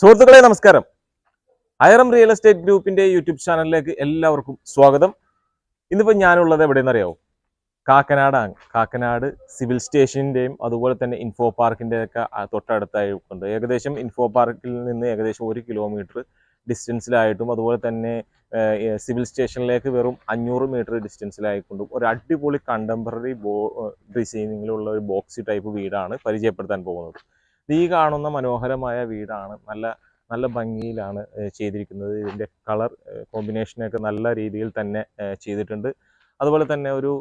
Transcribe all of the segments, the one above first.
സുഹൃത്തുക്കളെ നമസ്കാരം. അയറം റിയൽ എസ്റ്റേറ്റ് ഗ്രൂപ്പിന്റെ യൂട്യൂബ് ചാനലിലേക്ക് എല്ലാവർക്കും സ്വാഗതം. ഇന്നിപ്പോൾ ഞാനുള്ളത് എവിടെയെന്നറിയാവോ? കാക്കനാടാണ്. കാക്കനാട് സിവിൽ സ്റ്റേഷന്റെയും അതുപോലെ തന്നെ ഇൻഫോ പാർക്കിന്റെ ഒക്കെ തൊട്ടടുത്തായി ഉണ്ട്. ഏകദേശം ഇൻഫോ പാർക്കിൽ നിന്ന് ഏകദേശം ഒരു കിലോമീറ്റർ ഡിസ്റ്റൻസിലായിട്ടും അതുപോലെ തന്നെ സിവിൽ സ്റ്റേഷനിലേക്ക് വെറും അഞ്ഞൂറ് മീറ്റർ ഡിസ്റ്റൻസിലായിക്കൊണ്ടും ഒരു അടിപൊളി കണ്ടംപററി ബോ ഡിസൈനിങ്ങിലുള്ള ഒരു ബോക്സി ടൈപ്പ് വീടാണ് പരിചയപ്പെടുത്താൻ പോകുന്നത്. ഈ കാണുന്ന മനോഹരമായ വീടാണ്. നല്ല നല്ല ഭംഗിയിലാണ് ചെയ്തിരിക്കുന്നത്. ഇതിന്റെ കളർ കോമ്പിനേഷനൊക്കെ നല്ല രീതിയിൽ തന്നെ ചെയ്തിട്ടുണ്ട്. അതുപോലെ തന്നെ ഒരു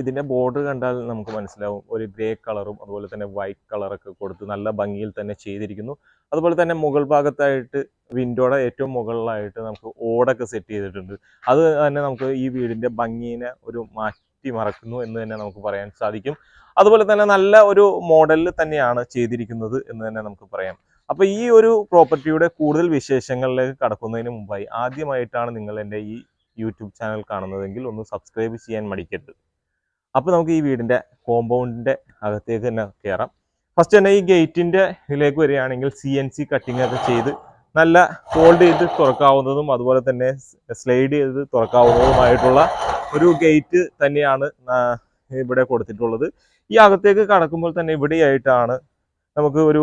ഇതിന്റെ ബോർഡർ കണ്ടാൽ നമുക്ക് മനസ്സിലാവും. ഒരു ഗ്രേ കളറും അതുപോലെ തന്നെ വൈറ്റ് കളറൊക്കെ കൊടുത്ത് നല്ല ഭംഗിയിൽ തന്നെ ചെയ്തിരിക്കുന്നു. അതുപോലെ തന്നെ മുകൾ ഭാഗത്തായിട്ട് വിൻഡോയുടെ ഏറ്റവും മുകളിലായിട്ട് നമുക്ക് ഓടൊക്കെ സെറ്റ് ചെയ്തിട്ടുണ്ട്. അത് തന്നെ നമുക്ക് ഈ വീടിന്റെ ഭംഗിനെ ഒരു മാറ്റി മറക്കുന്നു എന്ന് തന്നെ നമുക്ക് പറയാൻ സാധിക്കും. അതുപോലെ തന്നെ നല്ല ഒരു മോഡലിൽ തന്നെയാണ് ചെയ്തിരിക്കുന്നത് എന്ന് തന്നെ നമുക്ക് പറയാം. അപ്പൊ ഈ ഒരു പ്രോപ്പർട്ടിയുടെ കൂടുതൽ വിശേഷങ്ങളിലേക്ക് കടക്കുന്നതിന് മുമ്പായി ആദ്യമായിട്ടാണ് നിങ്ങൾ എന്റെ ഈ യൂട്യൂബ് ചാനൽ കാണുന്നതെങ്കിൽ ഒന്ന് സബ്സ്ക്രൈബ് ചെയ്യാൻ മടിക്കരുത്. അപ്പോൾ നമുക്ക് ഈ വീടിന്റെ കോമ്പൗണ്ടിന്റെ അകത്തേക്ക് തന്നെ കയറാം. ഫസ്റ്റ് തന്നെ ഈ ഗേറ്റിന്റെ ഇതിലേക്ക് വരികയാണെങ്കിൽ സി എൻ സി കട്ടിംഗ് ഒക്കെ ചെയ്ത് നല്ല ഫോൾഡ് ചെയ്ത് തുറക്കാവുന്നതും അതുപോലെ തന്നെ സ്ലൈഡ് ചെയ്ത് തുറക്കാവുന്നതുമായിട്ടുള്ള ഒരു ഗേറ്റ് തന്നെയാണ് ഇവിടെ കൊടുത്തിട്ടുള്ളത്. ഈ അകത്തേക്ക് കടക്കുമ്പോൾ തന്നെ ഇവിടെയായിട്ടാണ് നമുക്ക് ഒരു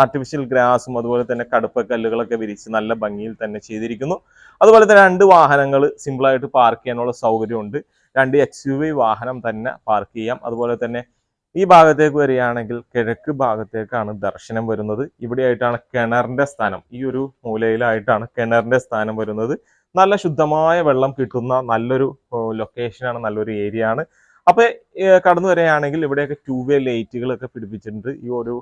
ആർട്ടിഫിഷ്യൽ ഗ്രാസും അതുപോലെ തന്നെ കടുപ്പക്കല്ലുകളൊക്കെ വിരിച്ച് നല്ല ഭംഗിയിൽ തന്നെ ചെയ്തിരിക്കുന്നു. അതുപോലെ തന്നെ രണ്ട് വാഹനങ്ങൾ സിമ്പിളായിട്ട് പാർക്ക് ചെയ്യാനുള്ള സൗകര്യമുണ്ട്. രണ്ട് എക്സ് യു വി വാഹനം തന്നെ പാർക്ക് ചെയ്യാം. അതുപോലെ തന്നെ ഈ ഭാഗത്തേക്ക് വരികയാണെങ്കിൽ കിഴക്ക് ഭാഗത്തേക്കാണ് ദർശനം വരുന്നത്. ഇവിടെയായിട്ടാണ് കിണറിന്റെ സ്ഥാനം. ഈ ഒരു മൂലയിലായിട്ടാണ് കിണറിന്റെ സ്ഥാനം വരുന്നത്. നല്ല ശുദ്ധമായ വെള്ളം കിട്ടുന്ന നല്ലൊരു ലൊക്കേഷനാണ് നല്ലൊരു ഏരിയ ആണ്. അപ്പൊ കടന്നു വരികയാണെങ്കിൽ ഇവിടെയൊക്കെ ടൂ വേ ലൈറ്റുകളൊക്കെ പിടിപ്പിച്ചിട്ടുണ്ട്. ഈ ഒരു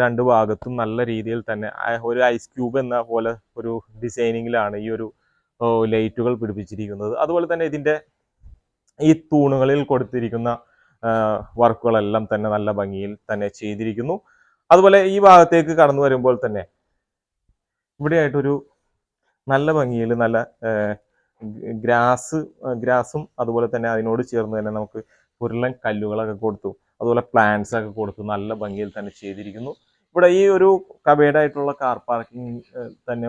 രണ്ട് ഭാഗത്തും നല്ല രീതിയിൽ തന്നെ ഒരു ഐസ് ക്യൂബ് എന്ന പോലെ ഒരു ഡിസൈനിങ്ങിലാണ് ഈ ഒരു ലൈറ്റുകൾ പിടിപ്പിച്ചിരിക്കുന്നത്. അതുപോലെ തന്നെ ഇതിന്റെ ഈ തൂണുകളിൽ കൊടുത്തിരിക്കുന്ന വർക്കുകളെല്ലാം തന്നെ നല്ല ഭംഗിയിൽ തന്നെ ചെയ്തിരിക്കുന്നു. അതുപോലെ ഈ ഭാഗത്തേക്ക് കടന്നു വരുമ്പോൾ തന്നെ ഇവിടെയായിട്ടൊരു നല്ല ഭംഗിയിൽ നല്ല ഗ്രാസ് ഗ്രാസും അതുപോലെ തന്നെ അതിനോട് ചേർന്ന് തന്നെ നമുക്ക് ഉരുളൻ കല്ലുകളൊക്കെ കൊടുത്തു. അതുപോലെ പ്ലാന്റ്സ് ഒക്കെ കൊടുത്തു. നല്ല ഭംഗിയിൽ തന്നെ ചെയ്തിരിക്കുന്നു. ഇവിടെ ഈ ഒരു കബേഡായിട്ടുള്ള കാർ പാർക്കിംഗ് തന്നെ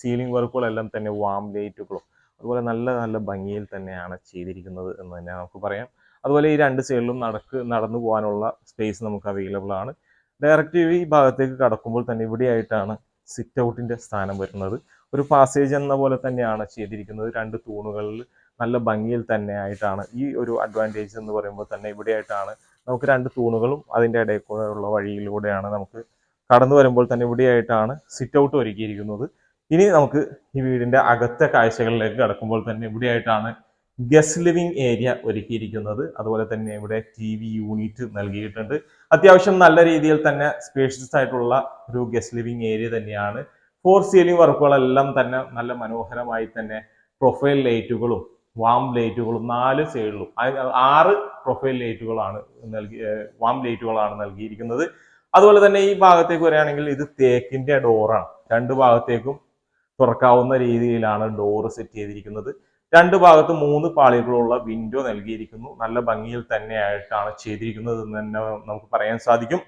സീലിംഗ് വർക്കുകളെല്ലാം തന്നെ വാം ലൈറ്റുകളും അതുപോലെ നല്ല നല്ല ഭംഗിയിൽ തന്നെയാണ് ചെയ്തിരിക്കുന്നത് എന്ന് തന്നെ നമുക്ക് പറയാം. അതുപോലെ ഈ രണ്ട് സൈഡിലും നടക്ക് നടന്നു പോകാനുള്ള സ്പേസ് നമുക്ക് അവൈലബിൾ ആണ്. ഡയറക്റ്റ് ഈ ഭാഗത്തേക്ക് കടക്കുമ്പോൾ തന്നെ ഇവിടെയായിട്ടാണ് സിറ്റ് ഔട്ടിന്റെ സ്ഥാനം വരുന്നത്. ഒരു പാസേജ് എന്ന പോലെ തന്നെയാണ് ചെയ്തിരിക്കുന്നത്. രണ്ട് തൂണുകളിൽ നല്ല ഭംഗിയിൽ തന്നെ ആയിട്ടാണ് ഈ ഒരു അഡ്വാന്റേജ് എന്ന് പറയുമ്പോൾ തന്നെ ഇവിടെയായിട്ടാണ് നമുക്ക് രണ്ട് തൂണുകളും അതിന്റെ ഇടയിൽ കൂടെ ഉള്ള വഴിയിലൂടെയാണ് നമുക്ക് കടന്നു വരുമ്പോൾ തന്നെ ഇവിടെയായിട്ടാണ് സിറ്റ് ഔട്ട് ഒരുക്കിയിരിക്കുന്നത്. ഇനി നമുക്ക് ഈ വീടിന്റെ അകത്തെ കാഴ്ചകളിലേക്ക് കടക്കുമ്പോൾ തന്നെ ഇവിടെയായിട്ടാണ് ഗസ്റ്റ് ലിവിംഗ് ഏരിയ ഒരുക്കിയിരിക്കുന്നത്. അതുപോലെ തന്നെ ഇവിടെ ടി വി യൂണിറ്റ് നൽകിയിട്ടുണ്ട്. അത്യാവശ്യം നല്ല രീതിയിൽ തന്നെ സ്പേഷ്യസ് ആയിട്ടുള്ള ഒരു ഗസ്റ്റ് ലിവിംഗ് ഏരിയ തന്നെയാണ് ഫോർ സീലിംഗ് വർക്കുകളെല്ലാം തന്നെ നല്ല മനോഹരമായി തന്നെ പ്രൊഫൈൽ ലൈറ്റുകളും വാം ലൈറ്റുകളും നാല് സൈഡിലും ആറ് പ്രൊഫൈൽ ലൈറ്റുകളാണ് നൽകി വാം ലൈറ്റുകളാണ് നൽകിയിരിക്കുന്നത്. അതുപോലെ തന്നെ ഈ ഭാഗത്തേക്ക് വരികയാണെങ്കിൽ ഇത് തേക്കിന്റെ ഡോറാണ് രണ്ട് ഭാഗത്തേക്കും തുറക്കാവുന്ന രീതിയിലാണ് ഡോറ് സെറ്റ് ചെയ്തിരിക്കുന്നത്. രണ്ട് ഭാഗത്ത് മൂന്ന് പാളികളുള്ള വിൻഡോ നൽകിയിരിക്കുന്നു. നല്ല ഭംഗിയിൽ തന്നെയായിട്ടാണ് ചെയ്തിരിക്കുന്നത് എന്ന് തന്നെ നമുക്ക് പറയാൻ സാധിക്കും.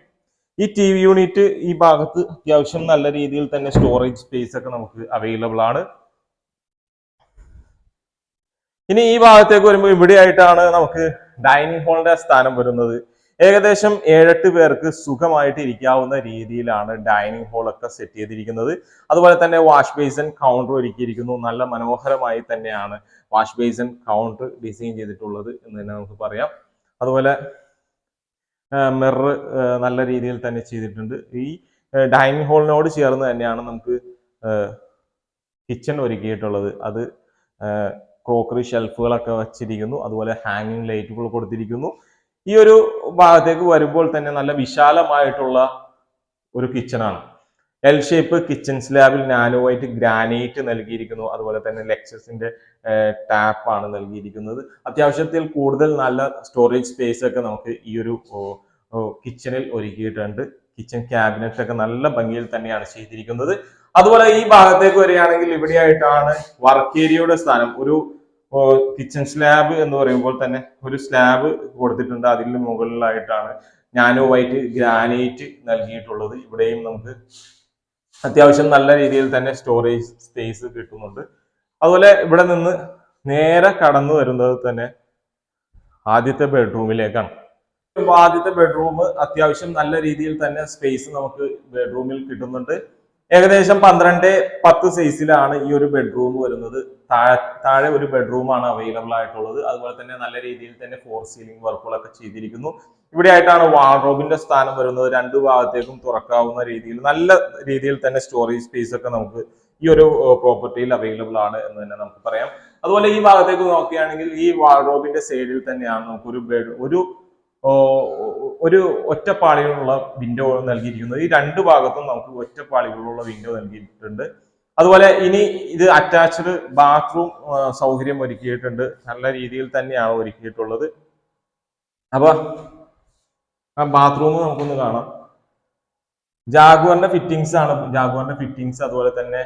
ഈ ടി വി യൂണിറ്റ് ഈ ഭാഗത്ത് അത്യാവശ്യം നല്ല രീതിയിൽ തന്നെ സ്റ്റോറേജ് സ്പേസ് ഒക്കെ നമുക്ക് അവൈലബിൾ ആണ്. ഇനി ഈ ഭാഗത്തേക്ക് വരുമ്പോൾ ഇവിടെയായിട്ടാണ് നമുക്ക് ഡൈനിങ് ഹാളിന്റെ സ്ഥാനം വരുന്നത്. ഏകദേശം ഏഴെട്ട് പേർക്ക് സുഖമായിട്ട് ഇരിക്കാവുന്ന രീതിയിലാണ് ഡൈനിങ് ഹാളൊക്കെ സെറ്റ് ചെയ്തിരിക്കുന്നത്. അതുപോലെ തന്നെ വാഷ് ബേസൻ കൗണ്ടർ ഒരുക്കിയിരിക്കുന്നു. നല്ല മനോഹരമായി തന്നെയാണ് വാഷ് ബേസൻ കൗണ്ടർ ഡിസൈൻ ചെയ്തിട്ടുള്ളത് എന്ന് തന്നെ നമുക്ക് പറയാം. അതുപോലെ മിറർ നല്ല രീതിയിൽ തന്നെ ചെയ്തിട്ടുണ്ട്. ഈ ഡൈനിങ് ഹാളിനോട് ചേർന്ന് തന്നെയാണ് നമുക്ക് കിച്ചൺ ഒരുക്കിയിട്ടുള്ളത്. അത് ക്രോക്കറി ഷെൽഫുകളൊക്കെ വച്ചിരിക്കുന്നു. അതുപോലെ ഹാങ്ങിങ് ലൈറ്റുകൾ കൊടുത്തിരിക്കുന്നു. ഈ ഒരു ഭാഗത്തേക്ക് വരുമ്പോൾ തന്നെ നല്ല വിശാലമായിട്ടുള്ള ഒരു കിച്ചണാണ് എൽ ഷേപ്പ് കിച്ചൺ സ്ലാബിൽ നാനോ വൈറ്റ് ഗ്രാനൈറ്റ് നൽകിയിരിക്കുന്നു. അതുപോലെ തന്നെ ലെക്സസിന്റെ ആണ് നൽകിയിരിക്കുന്നത്. അത്യാവശ്യത്തിൽ കൂടുതൽ നല്ല സ്റ്റോറേജ് സ്പേസ് ഒക്കെ നമുക്ക് ഈ ഒരു കിച്ചണിൽ ഒരുക്കിയിട്ടുണ്ട്. കിച്ചൺ ക്യാബിനറ്റ് ഒക്കെ നല്ല ഭംഗിയിൽ തന്നെയാണ് ചെയ്തിരിക്കുന്നത്. അതുപോലെ ഈ ഭാഗത്തേക്ക് വരികയാണെങ്കിൽ ഇവിടെയായിട്ടാണ് വർക്ക് ഏരിയയുടെ സ്ഥാനം. ഒരു കിച്ചൺ സ്ലാബ് എന്ന് പറയുമ്പോൾ തന്നെ ഒരു സ്ലാബ് കൊടുത്തിട്ടുണ്ട്. അതിന് മുകളിലായിട്ടാണ് നാനോ വൈറ്റ് ഗ്രാനൈറ്റ് നൽകിയിട്ടുള്ളത്. ഇവിടെയും നമുക്ക് അത്യാവശ്യം നല്ല രീതിയിൽ തന്നെ സ്റ്റോറേജ് സ്പേസ് കിട്ടുന്നുണ്ട്. അതുപോലെ ഇവിടെ നിന്ന് നേരെ കടന്നു വരുന്നത് തന്നെ ആദ്യത്തെ ബെഡ്റൂമിലേക്കാണ് ആദ്യത്തെ ബെഡ്റൂം അത്യാവശ്യം നല്ല രീതിയിൽ തന്നെ സ്പേസ് നമുക്ക് ബെഡ്റൂമിൽ കിട്ടുന്നുണ്ട്. ഏകദേശം പന്ത്രണ്ട് പത്ത് സൈസിലാണ് ഈ ഒരു ബെഡ്റൂം വരുന്നത്. താഴെ താഴെ ഒരു ബെഡ്റൂമാണ് അവൈലബിൾ ആയിട്ടുള്ളത്. അതുപോലെ തന്നെ നല്ല രീതിയിൽ തന്നെ ഫോർ സീലിംഗ് വർക്കുകളൊക്കെ ചെയ്തിരിക്കുന്നു. ഇവിടെ ആയിട്ടാണ് വാർഡ്രോബിന്റെ സ്ഥാനം വരുന്നത്. രണ്ട് ഭാഗത്തേക്കും തുറക്കാവുന്ന രീതിയിൽ നല്ല രീതിയിൽ തന്നെ സ്റ്റോറേജ് സ്പേസ് ഒക്കെ നമുക്ക് ഈ ഒരു പ്രോപ്പർട്ടിയിൽ അവൈലബിൾ ആണ് എന്ന് തന്നെ നമുക്ക് പറയാം. അതുപോലെ ഈ ഭാഗത്തേക്ക് നോക്കുകയാണെങ്കിൽ ഈ വാർഡ്രോബിന്റെ സൈഡിൽ തന്നെയാണ് നമുക്കൊരു ബെഡ് ഒരു ഒരു ഒറ്റപ്പാളികളുള്ള വിൻഡോ നൽകിയിരിക്കുന്നത് ഈ രണ്ട് ഭാഗത്തും നമുക്ക് ഒറ്റപ്പാളികളുള്ള വിൻഡോ നൽകിയിട്ടുണ്ട്. അതുപോലെ ഇനി ഇത് അറ്റാച്ച്ഡ് ബാത്റൂം സൗകര്യം ഒരുക്കിയിട്ടുണ്ട്. നല്ല രീതിയിൽ തന്നെയാണ് ഒരുക്കിയിട്ടുള്ളത്. അപ്പൊ ആ ബാത്റൂം നമുക്കൊന്ന് കാണാം. ജാഗുവറിന്റെ ഫിറ്റിങ്സ് ആണ്. ജാഗുവറിന്റെ ഫിറ്റിങ്സ് അതുപോലെ തന്നെ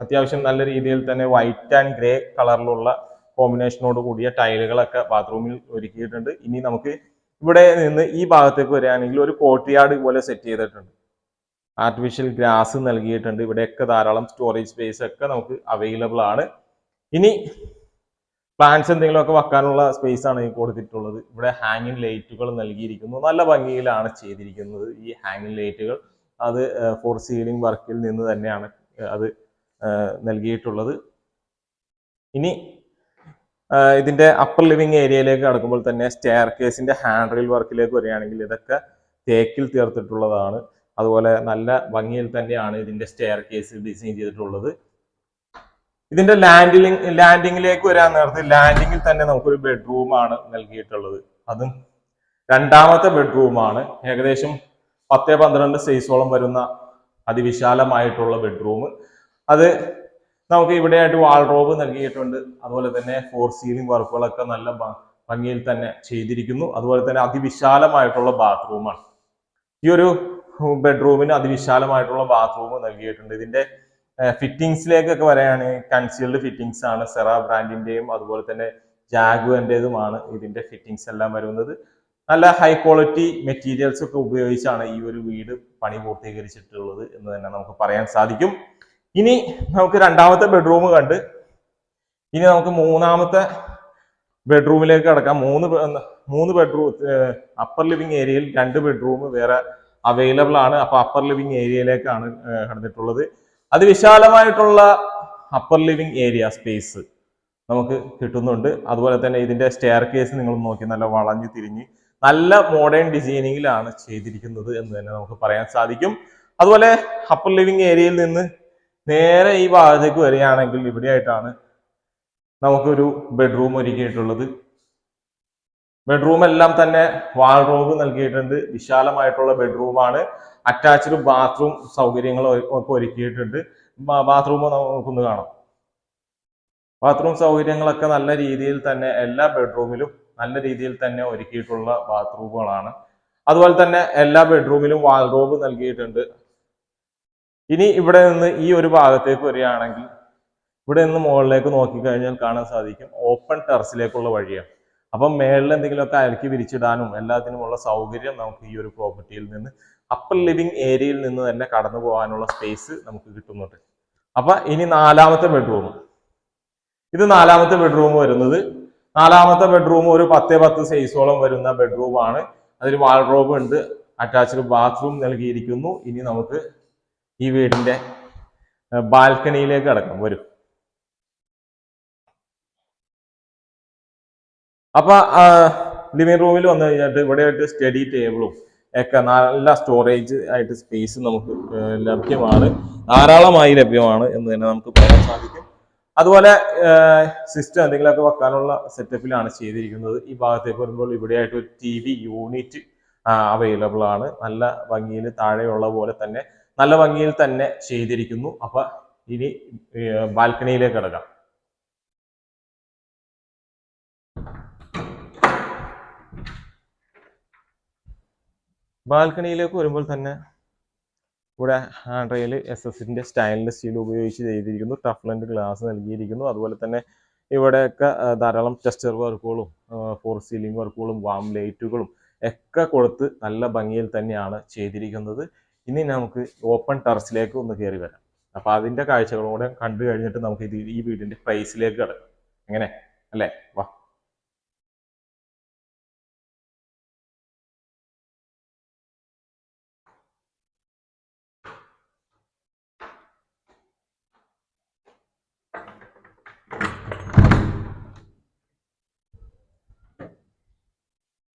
അത്യാവശ്യം നല്ല രീതിയിൽ തന്നെ വൈറ്റ് ആൻഡ് ഗ്രേ കളറിലുള്ള കോമ്പിനേഷനോട് കൂടിയ ടൈലുകളൊക്കെ ബാത്റൂമിൽ ഒരുക്കിയിട്ടുണ്ട്. ഇനി നമുക്ക് ഇവിടെ നിന്ന് ഈ ഭാഗത്തേക്ക് വരികയാണെങ്കിൽ ഒരു കോട്ടിയാട് പോലെ സെറ്റ് ചെയ്തിട്ടുണ്ട്. ആർട്ടിഫിഷ്യൽ ഗ്രാസ് നൽകിയിട്ടുണ്ട്. ഇവിടെയൊക്കെ ധാരാളം സ്റ്റോറേജ് സ്പേസ് ഒക്കെ നമുക്ക് അവൈലബിൾ ആണ്. ഇനി പ്ലാന്റ്സ് എന്തെങ്കിലുമൊക്കെ വെക്കാനുള്ള സ്പേസ് ആണ് കൊടുത്തിട്ടുള്ളത്. ഇവിടെ ഹാങ്ങിങ് ലൈറ്റുകൾ നൽകിയിരിക്കുന്നു. നല്ല ഭംഗിയിലാണ് ചെയ്തിരിക്കുന്നത് ഈ ഹാങ്ങിങ് ലൈറ്റുകൾ അത് ഫോർ സീലിംഗ് വർക്കിൽ നിന്ന് തന്നെയാണ് അത് നൽകിയിട്ടുള്ളത്. ഇനി ഇതിന്റെ അപ്പർ ലിവിംഗ് ഏരിയയിലേക്ക് കടക്കുമ്പോൾ തന്നെ സ്റ്റെയർ കേസിന്റെ ഹാൻഡ് റെയിൽ വർക്കിലേക്ക് വരികയാണെങ്കിൽ ഇതൊക്കെ തേക്കിൽ തീർത്തിട്ടുള്ളതാണ്. അതുപോലെ നല്ല ഭംഗിയിൽ തന്നെയാണ് ഇതിന്റെ സ്റ്റെയർ കേസ് ഡിസൈൻ ചെയ്തിട്ടുള്ളത്. ഇതിന്റെ ലാൻഡിങ് ലാൻഡിങ്ങിലേക്ക് വരാൻ നേരത്തെ ലാൻഡിങ്ങിൽ തന്നെ നമുക്കൊരു ബെഡ്റൂമാണ് നൽകിയിട്ടുള്ളത്. അതും രണ്ടാമത്തെ ബെഡ്റൂമാണ് ഏകദേശം പത്ത് പന്ത്രണ്ട് സൈസോളം വരുന്ന അതിവിശാലമായിട്ടുള്ള ബെഡ്റൂം അത് നമുക്ക് ഇവിടെയായിട്ട് വാൾറോബ് നൽകിയിട്ടുണ്ട്. അതുപോലെ തന്നെ ഫോർ സീലിംഗ് വർക്കുകളൊക്കെ നല്ല ഭംഗിയിൽ തന്നെ ചെയ്തിരിക്കുന്നു. അതുപോലെ തന്നെ അതിവിശാലമായിട്ടുള്ള ബാത്റൂമാണ് ഈ ഒരു ബെഡ്റൂമിന് അതിവിശാലമായിട്ടുള്ള ബാത്റൂം നൽകിയിട്ടുണ്ട്. ഇതിന്റെ ഫിറ്റിംഗ്സിലേക്കൊക്കെ വരെയാണ് കൺസീൽഡ് ഫിറ്റിംഗ്സ് ആണ്. സെറ ബ്രാൻഡിന്റെയും അതുപോലെ തന്നെ ജാഗുവിന്റെതുമാണ് ഇതിന്റെ ഫിറ്റിംഗ്സ് എല്ലാം വരുന്നത്. നല്ല ഹൈ ക്വാളിറ്റി മെറ്റീരിയൽസ് ഒക്കെ ഉപയോഗിച്ചാണ് ഈ ഒരു വീട് പണി പൂർത്തീകരിച്ചിട്ടുള്ളത് എന്ന് തന്നെ നമുക്ക് പറയാൻ സാധിക്കും. ഇനി നമുക്ക് രണ്ടാമത്തെ ബെഡ്റൂം കണ്ട്. ഇനി നമുക്ക് മൂന്നാമത്തെ ബെഡ്റൂമിലേക്ക് കടക്കാം. മൂന്ന് മൂന്ന് ബെഡ്റൂം അപ്പർ ലിവിങ് ഏരിയയിൽ രണ്ട് ബെഡ്റൂം വേറെ അവൈലബിൾ ആണ്. അപ്പൊ അപ്പർ ലിവിങ് ഏരിയയിലേക്കാണ് കടന്നിട്ടുള്ളത്. അത് വിശാലമായിട്ടുള്ള അപ്പർ ലിവിങ് ഏരിയ സ്പേസ് നമുക്ക് കിട്ടുന്നുണ്ട്. അതുപോലെ തന്നെ ഇതിന്റെ സ്റ്റെയർ കേസ് നിങ്ങൾ നോക്കി നല്ല വളഞ്ഞു തിരിഞ്ഞ് നല്ല മോഡേൺ ഡിസൈനിങ്ങിലാണ് ചെയ്തിരിക്കുന്നത് എന്ന് തന്നെ നമുക്ക് പറയാൻ സാധിക്കും. അതുപോലെ അപ്പർ ലിവിങ് ഏരിയയിൽ നിന്ന് നേരെ ഈ ഭാഗത്തേക്ക് വരികയാണെങ്കിൽ ഇവിടെയായിട്ടാണ് നമുക്കൊരു ബെഡ്റൂം ഒരുക്കിയിട്ടുള്ളത്. ബെഡ്റൂം എല്ലാം തന്നെ വാൾറോബ് നൽകിയിട്ടുണ്ട്. വിശാലമായിട്ടുള്ള ബെഡ്റൂമാണ് അറ്റാച്ച്ഡ് ബാത്റൂം സൗകര്യങ്ങളും ഒക്കെ ഒരുക്കിയിട്ടുണ്ട്. ബാത്റൂം നമുക്കൊന്ന് കാണാം. ബാത്റൂം സൗകര്യങ്ങളൊക്കെ നല്ല രീതിയിൽ തന്നെ എല്ലാ ബെഡ്റൂമിലും നല്ല രീതിയിൽ തന്നെ ഒരുക്കിയിട്ടുള്ള ബാത്റൂമുകളാണ് അതുപോലെ തന്നെ എല്ലാ ബെഡ്റൂമിലും വാൾറോബ് നൽകിയിട്ടുണ്ട്. ഇനി ഇവിടെ നിന്ന് ഈ ഒരു ഭാഗത്തേക്ക് വരികയാണെങ്കിൽ ഇവിടെ നിന്ന് മുകളിലേക്ക് നോക്കിക്കഴിഞ്ഞാൽ കാണാൻ സാധിക്കും ഓപ്പൺ ടെറസിലേക്കുള്ള വഴിയാണ്. അപ്പം മേളിൽ എന്തെങ്കിലുമൊക്കെ അലക്കി വിരിച്ചിടാനും എല്ലാത്തിനുമുള്ള സൗകര്യം നമുക്ക് ഈ ഒരു പ്രോപ്പർട്ടിയിൽ നിന്ന് അപ്പർ ലിവിംഗ് ഏരിയയിൽ നിന്ന് തന്നെ കടന്നു പോകാനുള്ള സ്പേസ് നമുക്ക് കിട്ടുന്നുണ്ട്. അപ്പൊ ഇനി നാലാമത്തെ ബെഡ്റൂം ഇത് നാലാമത്തെ ബെഡ്റൂം വരുന്നത്. നാലാമത്തെ ബെഡ്റൂം ഒരു പത്തേ പത്ത് സൈസോളം വരുന്ന ബെഡ്റൂമാണ് അതിൽ വാൾറോബ് ഉണ്ട്. അറ്റാച്ച്ഡ് ബാത്റൂം നൽകിയിരിക്കുന്നു. ഇനി നമുക്ക് ഈ വീടിന്റെ ബാൽക്കണിയിലേക്ക് അടക്കം വരും. അപ്പൊ ലിവിംഗ് റൂമിൽ വന്നു കഴിഞ്ഞിട്ട് ഇവിടെ ആയിട്ട് സ്റ്റഡി ടേബിളും ഒക്കെ നല്ല സ്റ്റോറേജ് ആയിട്ട് സ്പേസ് നമുക്ക് ലഭ്യമാണ്. ധാരാളമായി ലഭ്യമാണ് എന്ന് തന്നെ നമുക്ക് പറയാൻ സാധിക്കും. അതുപോലെ സിസ്റ്റം എന്തെങ്കിലുമൊക്കെ വെക്കാനുള്ള സെറ്റപ്പിലാണ് ചെയ്തിരിക്കുന്നത്. ഈ ഭാഗത്തേക്ക് വരുമ്പോൾ ഇവിടെയായിട്ട് ഒരു ടി വി യൂണിറ്റ് അവൈലബിൾ ആണ്. നല്ല ഭംഗിയിൽ താഴെയുള്ള പോലെ തന്നെ നല്ല ഭംഗിയിൽ തന്നെ ചെയ്തിരിക്കുന്നു. അപ്പൊ ഇനി ബാൽക്കണിയിലേക്ക് കിടക്കാം. ബാൽക്കണിയിലേക്ക് വരുമ്പോൾ തന്നെ ഇവിടെ ഹാൻഡ് റെയിൽ എസ് എസിന്റെ സ്റ്റൈൻലെസ് സ്റ്റീൽ ഉപയോഗിച്ച് ചെയ്തിരിക്കുന്നു. ടഫ്ലൻഡ് ഗ്ലാസ് നൽകിയിരിക്കുന്നു. അതുപോലെ തന്നെ ഇവിടെയൊക്കെ ധാരാളം ടെസ്റ്റർ വർക്കുകളും ഫോർ സീലിംഗ് വർക്കുകളും വാം ലൈറ്റുകളും ഒക്കെ കൊടുത്ത് നല്ല ഭംഗിയിൽ തന്നെയാണ് ചെയ്തിരിക്കുന്നത്. ഇനി നമുക്ക് ഓപ്പൺ ടെറസിലേക്ക് ഒന്ന് കയറി വരാം. അപ്പോൾ അതിന്റെ കൂടെ കണ്ടു കഴിഞ്ഞിട്ട് നമുക്ക് ഇത് ഈ വീടിന്റെ പ്രൈസിലേക്ക് കിടക്കാം. എങ്ങനെ? അല്ലേ? വാ.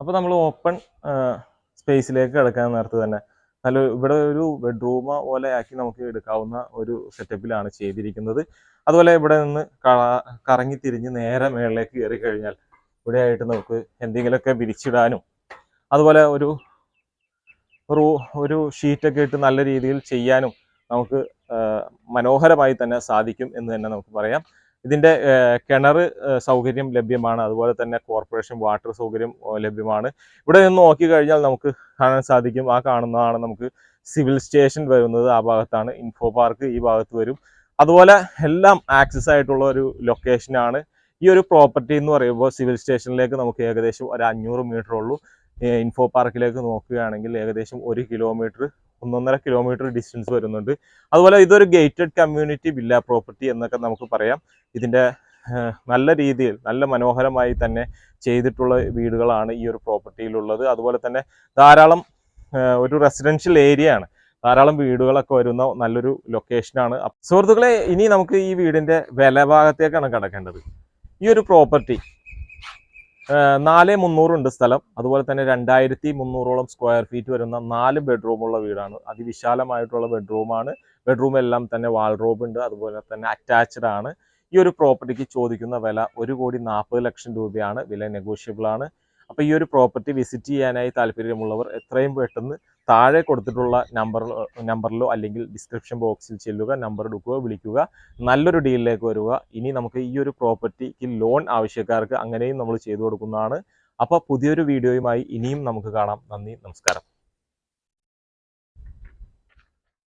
അപ്പോൾ നമ്മൾ ഓപ്പൺ സ്പേസിലേക്ക് കിടക്കാൻ നേരത്ത് തന്നെ നല്ല ഇവിടെ ഒരു ബെഡ്റൂം പോലെ ആക്കി നമുക്ക് എടുക്കാവുന്ന ഒരു സെറ്റപ്പിലാണ് ചെയ്തിരിക്കുന്നത്. അതുപോലെ ഇവിടെ നിന്ന് കറങ്ങി തിരിഞ്ഞ് നേരെ മേളിലേക്ക് കയറി കഴിഞ്ഞാൽ ഇവിടെ ആയിട്ട് നമുക്ക് എന്തെങ്കിലുമൊക്കെ വിരിച്ചിടാനും അതുപോലെ ഒരു ഒരു ഒരു ഷീറ്റൊക്കെ ഇട്ട് നല്ല രീതിയിൽ ചെയ്യാനും നമുക്ക് മനോഹരമായി തന്നെ സാധിക്കും എന്ന് തന്നെ നമുക്ക് പറയാം. ഇതിന്റെ കിണർ സൗകര്യം ലഭ്യമാണ്. അതുപോലെ തന്നെ കോർപ്പറേഷൻ വാട്ടർ സൗകര്യം ലഭ്യമാണ്. ഇവിടെ നിന്ന് നോക്കി കഴിഞ്ഞാൽ നമുക്ക് കാണാൻ സാധിക്കും. ആ കാണുന്നതാണ് നമുക്ക് സിവിൽ സ്റ്റേഷൻ വരുന്നത് ആ ഭാഗത്താണ്. ഇൻഫോ പാർക്ക് ഈ ഭാഗത്ത് വരും. അതുപോലെ എല്ലാം ആക്സസ് ആയിട്ടുള്ള ഒരു ലൊക്കേഷനാണ്. ഈ ഒരു പ്രോപ്പർട്ടി എന്ന് പറയുമ്പോൾ സിവിൽ സ്റ്റേഷനിലേക്ക് നമുക്ക് ഏകദേശം ഒരു അഞ്ഞൂറ് മീറ്റർ ഉള്ളൂ. ഇൻഫോ പാർക്കിലേക്ക് നോക്കുകയാണെങ്കിൽ ഏകദേശം ഒരു കിലോമീറ്റർ ഒന്നൊന്നര കിലോമീറ്റർ ഡിസ്റ്റൻസ് വരുന്നുണ്ട്. അതുപോലെ ഇതൊരു ഗേറ്റഡ് കമ്മ്യൂണിറ്റി വില്ല പ്രോപ്പർട്ടി എന്നൊക്കെ നമുക്ക് പറയാം. ഇതിന്റെ നല്ല രീതിയിൽ നല്ല മനോഹരമായി തന്നെ ചെയ്തിട്ടുള്ള വീടുകളാണ് ഈ ഒരു പ്രോപ്പർട്ടിയിലുള്ളത് അതുപോലെ തന്നെ ധാരാളം ഒരു റെസിഡൻഷ്യൽ ഏരിയ ആണ്. ധാരാളം വീടുകളൊക്കെ വരുന്ന നല്ലൊരു ലൊക്കേഷനാണ് സുഹൃത്തുക്കളെ ഇനി നമുക്ക് ഈ വീടിന്റെ വില ഭാഗത്തേക്കാണ് കിടക്കേണ്ടത്. ഈ ഒരു പ്രോപ്പർട്ടി നാല് മുന്നൂറുണ്ട് സ്ഥലം. അതുപോലെ തന്നെ രണ്ടായിരത്തി മുന്നൂറോളം സ്ക്വയർ ഫീറ്റ് വരുന്ന നാല് ബെഡ്റൂമുള്ള വീടാണ്. അതിവിശാലമായിട്ടുള്ള ബെഡ്റൂമാണ് ബെഡ്റൂം എല്ലാം തന്നെ വാൾറോബ് ഉണ്ട്. അതുപോലെ തന്നെ അറ്റാച്ച്ഡ് ആണ്. ഈ ഒരു പ്രോപ്പർട്ടിക്ക് ചോദിക്കുന്ന വില ഒരു കോടി നാൽപ്പത് ലക്ഷം രൂപയാണ്. വില നെഗോഷ്യബിൾ ആണ്. അപ്പോൾ ഈ ഒരു പ്രോപ്പർട്ടി വിസിറ്റ് ചെയ്യാനായി താല്പര്യമുള്ളവർ എത്രയും പെട്ടെന്ന് താഴെ കൊടുത്തിട്ടുള്ള നമ്പർ നമ്പറിലോ അല്ലെങ്കിൽ ഡിസ്ക്രിപ്ഷൻ ബോക്സിൽ ചെല്ലുക നമ്പർ എടുക്കുക വിളിക്കുക നല്ലൊരു ഡീലിലേക്ക് വരിക. ഇനി നമുക്ക് ഈ ഒരു പ്രോപ്പർട്ടിക്ക് ലോൺ ആവശ്യക്കാർക്ക് അങ്ങനെയും നമ്മൾ ചെയ്തു കൊടുക്കുന്നതാണ്. അപ്പോൾ പുതിയൊരു വീഡിയോയുമായി ഇനിയും നമുക്ക് കാണാം. നന്ദി നമസ്കാരം.